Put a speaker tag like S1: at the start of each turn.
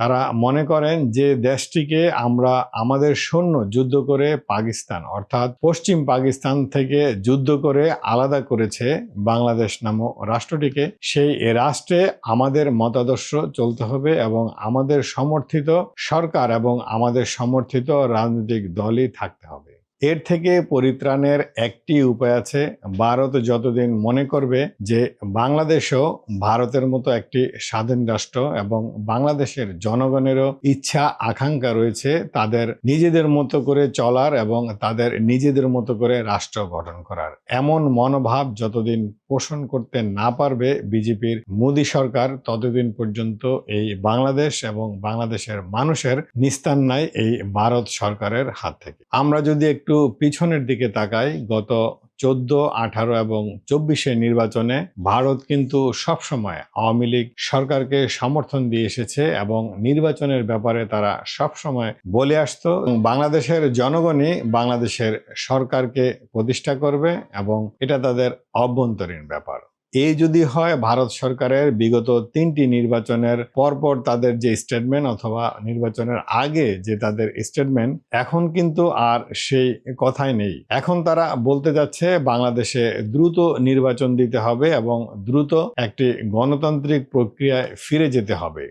S1: তারা মনে করেন যে দেশটিকে আমরা আমাদের সৈন্য যুদ্ধ করে পাকিস্তান, অর্থাৎ পশ্চিম পাকিস্তান থেকে যুদ্ধ করে আলাদা করেছে বাংলাদেশ নামক রাষ্ট্রটিকে। সেই রাষ্ট্রে আমাদের মতাদর্শ চলতে হবে এবং আমাদের সমর্থিত সরকার এবং আমাদের সমর্থিত রাজনৈতিক দলই থাকতে হবে। এর থেকে পরিত্রাণের একটি উপায় আছে। ভারত যতদিন মনে করবে যে বাংলাদেশও ভারতের মতো একটি স্বাধীন রাষ্ট্র এবং বাংলাদেশের জনগণেরও ইচ্ছা, আকাঙ্ক্ষা রয়েছে তাদের নিজেদের মতো করে চলার এবং তাদের নিজেদের মতো করে রাষ্ট্র গঠন করার। এমন মনোভাব যতদিন পোষণ করতে না পারবে বিজেপির মোদী সরকার, ততদিন পর্যন্ত এই বাংলাদেশ এবং বাংলাদেশের মানুষের নিস্তার নাই এই ভারত সরকারের হাত থেকে। আমরা যদি একটু পিছনের দিকে তাকাই, গত চোদ্দ, আঠারো এবং চব্বিশে নির্বাচনে ভারত কিন্তু সবসময় আওয়ামী লীগ সরকারকে সমর্থন দিয়ে এসেছে এবং নির্বাচনের ব্যাপারে তারা সবসময় বলে আসত। বাংলাদেশের জনগণই বাংলাদেশের সরকারকে প্রতিষ্ঠা করবে এবং এটা তাদের অভ্যন্তরীণ ব্যাপার। এই যদি হয়, ভারত সরকারের বিগত তিনটি নির্বাচনের পরপর তাদের যে স্টেটমেন্ট অথবা নির্বাচনের আগে যে তাদের স্টেটমেন্ট এখন কিন্তু আর সেই কথাই নেই। এখন তারা বলতে যাচ্ছে, বাংলাদেশে দ্রুত নির্বাচন দিতে হবে এবং দ্রুত একটি গণতান্ত্রিক প্রক্রিয়ায় ফিরে যেতে হবে।